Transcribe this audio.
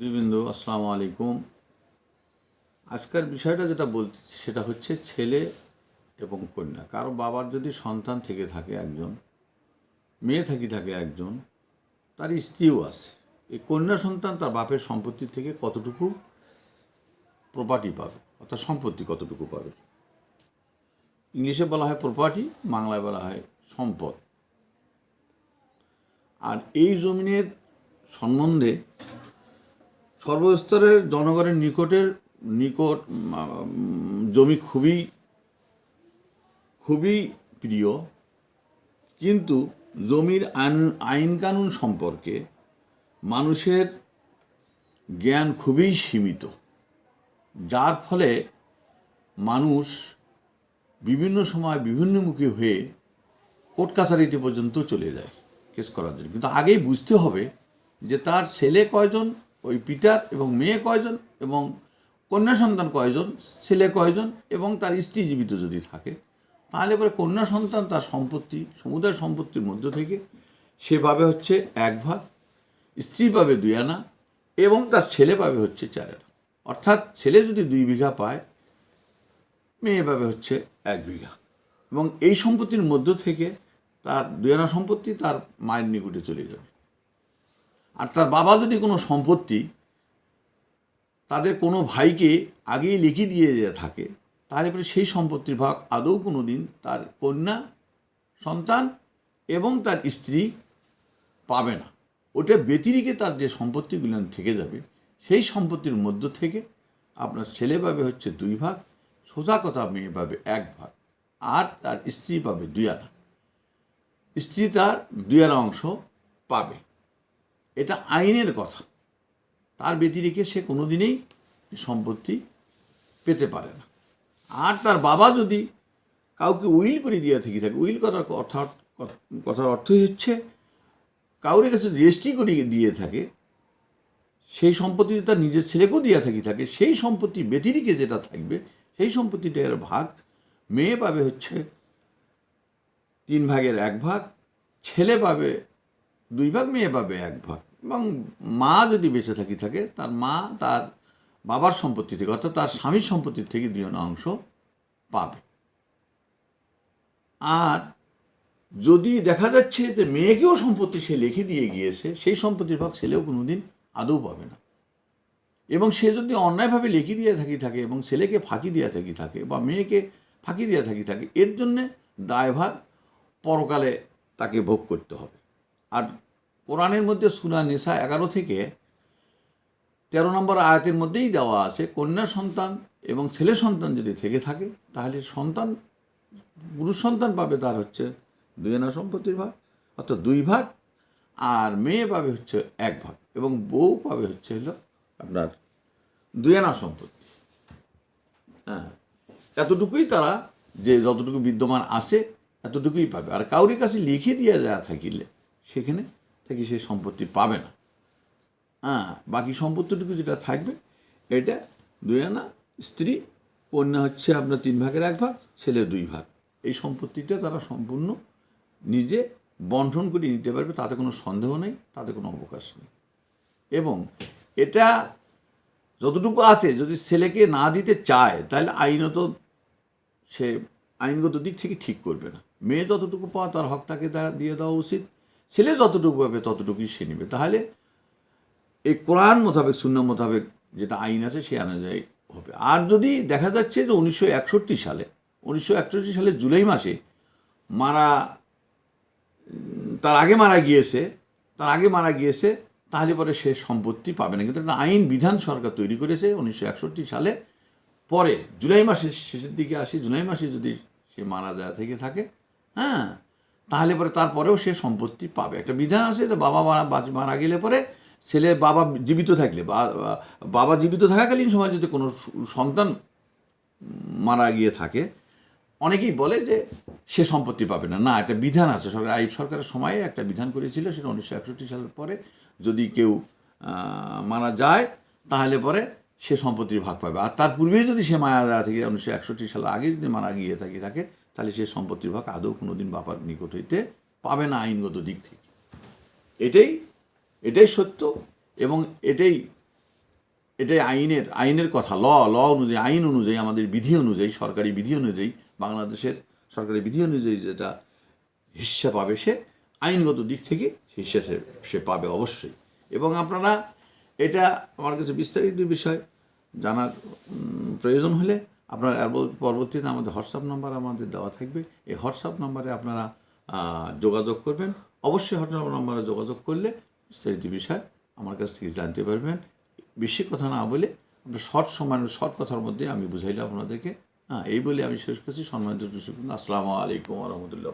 দিবিন্দু আসসালামু আলাইকুম। আজকের বিষয়টা যেটা বলতেছি সেটা হচ্ছে ছেলে এবং কন্যা। কারও বাবার যদি সন্তান থেকে থাকে একজন, মেয়ে থাকি থাকে একজন, তার স্ত্রীও আছে। এই কন্যা সন্তান তার বাপের সম্পত্তি থেকে কতটুকু প্রপার্টি পাবে? অর্থাৎ সম্পত্তি কতটুকু পাবে? ইংলিশে বলা হয় প্রপার্টি বাংলায় বলা হয় সম্পদ। আর এই জমিনের সম্বন্ধে সর্বস্তরের জনগণের নিকটের নিকট জমি খুবই খুবই প্রিয়। কিন্তু জমির আইন আইন কানুন সম্পর্কে মানুষের জ্ঞান খুবই সীমিত। যার ফলে মানুষ বিভিন্ন সময় বিভিন্নমুখী হয়ে কোর্ট কাছারিতে পর্যন্ত চলে যায় কেস করার জন্য। কিন্তু আগেই বুঝতে হবে যে তার ছেলে কয়জন ওই পিতার এবং মেয়ে কয়জন এবং কন্যা সন্তান কয়জন, ছেলে কয়জন এবং তার স্ত্রী জীবিত যদি থাকে, তাহলে পরে কন্যা সন্তান তার সম্পত্তি সমুদায় সম্পত্তির মধ্য থেকে সে পাবে হচ্ছে এক ভাগ, স্ত্রী পাবে দুই আনা এবং তার ছেলে পাবে হচ্ছে চার আনা। অর্থাৎ ছেলে যদি দুই বিঘা পায়, মেয়ে পাবে হচ্ছে এক বিঘা। এবং এই সম্পত্তির মধ্য থেকে তার দুই আনা সম্পত্তি তার মায়ের নিকটে চলে যাবে। আর তার বাবা যদি কোনো সম্পত্তি তাদের কোনো ভাইকে আগেই লিখে দিয়ে যে থাকে, তাহলে পরে সেই সম্পত্তির ভাগ আদৌ কোনো দিন তার কন্যা, সন্তান এবং তার স্ত্রী পাবে না। ওটা ব্যতিরিকে তার যে সম্পত্তিগুলো থেকে যাবে, সেই সম্পত্তির মধ্য থেকে আপনার ছেলে পাবে হচ্ছে দুই ভাগ, সোজা কথা মেয়ে পাবে এক ভাগ, আর তার স্ত্রী পাবে দুই আনা। স্ত্রী তার দুই আনা অংশ পাবে। এটা আইনের কথা। তার ব্যতিরেকে সে কোনোদিনই সম্পত্তি পেতে পারে না। আর তার বাবা যদি কাউকে উইল করে দিয়ে থেকে থাকে, উইল করার অর্থাৎ কথার অর্থই হচ্ছে, কাউরের কাছে রেজিস্ট্রি করে দিয়ে থাকে, সেই সম্পত্তি তার নিজের ছেলেকেও দিয়ে থাকি থাকে, সেই সম্পত্তি ব্যতিরিকে যেটা থাকবে, সেই সম্পত্তিটার ভাগ, মেয়ে পাবে হচ্ছে তিন ভাগের এক ভাগ, ছেলে পাবে দুই ভাগ, মেয়ে পাবে এক ভাগ। এবং মা যদি বেঁচে থাকি, থাকে, তার মা তার বাবার সম্পত্তি থেকে, অর্থাৎ তার স্বামীর সম্পত্তির থেকে দুই অংশ পাবে। আর যদি দেখা যাচ্ছে যে মেয়েকেও সম্পত্তি সে লিখে দিয়ে গিয়েছে, সেই সম্পত্তির ভাগ ছেলেও কোনোদিন আদৌ পাবে না। এবং সে যদি অন্যায়ভাবে লিখে দিয়ে থাকি, থাকে এবং ছেলেকে ফাঁকি দিয়ে থাকি, থাকে বা মেয়েকে ফাঁকি দিয়ে থাকি, থাকে, এর জন্যে দায়ভার পরকালে তাকে ভোগ করতে হবে। আর কোরআনের মধ্যে সুনা নেশা এগারো থেকে তেরো নম্বর আয়াতের মধ্যেই দেওয়া আছে, কন্যা সন্তান এবং ছেলে সন্তান যদি থেকে থাকে, তাহলে সন্তান, পুরুষ সন্তান পাবে তার হচ্ছে দুই আনা সম্পত্তির ভাগ, অর্থাৎ দুই ভাগ, আর মেয়ে পাবে হচ্ছে এক ভাগ, এবং বউ পাবে হচ্ছে হলো আপনার দুই আনা সম্পত্তি। হ্যাঁ এতটুকুই তারা যে যতটুকু বিদ্যমান আছে, এতটুকুই পাবে। আর কাউরি কাছে লিখে দিয়ে যা থাকিলে, সেখানে থেকে সে সম্পত্তি পাবে না। হ্যাঁ বাকি সম্পত্তিটুকু যেটা থাকবে, এটা দুই আনা, স্ত্রী, কন্যা হচ্ছে আপনার তিন ভাগের এক ভাগ, ছেলে দুই ভাগ। এই সম্পত্তিটা তারা সম্পূর্ণ নিজে বন্টন করে নিতে পারবে, তাতে কোনো সন্দেহ নেই, তাতে কোনো অবকাশ নেই। এবং এটা যতটুকু আছে, যদি ছেলেকে না দিতে চায়, তাহলে আইনত সে আইনগত দিক থেকে ঠিক করবে না। মেয়ে যতটুকু পাওয়া, তার হক তাকে দিয়ে দেওয়া উচিত। ছেলে যতটুকু পাবে ততটুকুই সে নেবে। তাহলে এই কোরআন মোতাবেক শূন্য মোতাবেক যেটা আইন আছে সে অনুযায়ী হবে। আর যদি দেখা যাচ্ছে যে উনিশশো একষট্টি সালে, উনিশশো একষট্টি সালে জুলাই মাসে মারা, তার আগে মারা গিয়েছে, তার আগে মারা গিয়েছে, তাহলে পরে সে সম্পত্তি পাবে না। কিন্তু একটা আইন, বিধান সরকার তৈরি করেছে উনিশশো একষট্টি সালে। পরে জুলাই মাসের শেষের দিকে আসি, জুলাই মাসে যদি সে মারা যায়, থেকে থাকে হ্যাঁ তাহলে পরে তারপরেও সে সম্পত্তি পাবে। একটা বিধান আছে যে বাবা মারা মারা গেলে পরে ছেলে বাবা জীবিত থাকলে বাবা জীবিত থাকাকালীন সময় যদি কোনো সন্তান মারা গিয়ে থাকে, অনেকেই বলে যে সে সম্পত্তি পাবে না। না, একটা বিধান আছে। সরকার, আইব সরকারের সময়ে একটা বিধান করেছিল, সেটা উনিশশো একষট্টি সালের পরে যদি কেউ মারা যায়, তাহলে পরে সে সম্পত্তির ভাগ পাবে। আর তার পূর্বেই যদি সে মারা থাকে উনিশশো একষট্টি সালের আগে যদি মারা গিয়ে থাকে থাকে তাহলে সে সম্পত্তির ভাগ আদৌ কোনোদিন বাবার নিকট হইতে পাবে না আইনগত দিক থেকে। এটাই এটাই সত্য এবং এটাই এটাই আইনের আইনের কথা, ল ল অনুযায়ী, আইন অনুযায়ী, আমাদের বিধি অনুযায়ী, সরকারি বিধি অনুযায়ী, বাংলাদেশের সরকারি বিধি অনুযায়ী যেটা হিস্সা পাবে সে আইনগত দিক থেকে সে সে পাবে অবশ্যই। এবং আপনারা এটা আমার কাছে বিস্তারিত বিষয় জানার প্রয়োজন হলে আপনারা পরবর্তীতে আমাদের হোয়াটসঅ্যাপ নাম্বার আমাদের দেওয়া থাকবে। এই হোয়াটসঅ্যাপ নাম্বারে আপনারা যোগাযোগ করবেন। অবশ্যই হোয়াটসঅ্যাপ নাম্বারে যোগাযোগ করলে বিস্তারিত বিষয় আমার কাছ থেকে জানতে পারবেন। বেশি কথা না বলে আপনার শর্ট সময়, শর্ট কথার মধ্যে আমি বুঝাইলাম আপনাদেরকে। হ্যাঁ এই বলে আমি শেষ করছি। সম্মানিত আসসালামু আলাইকুম রহমতুল্লাহ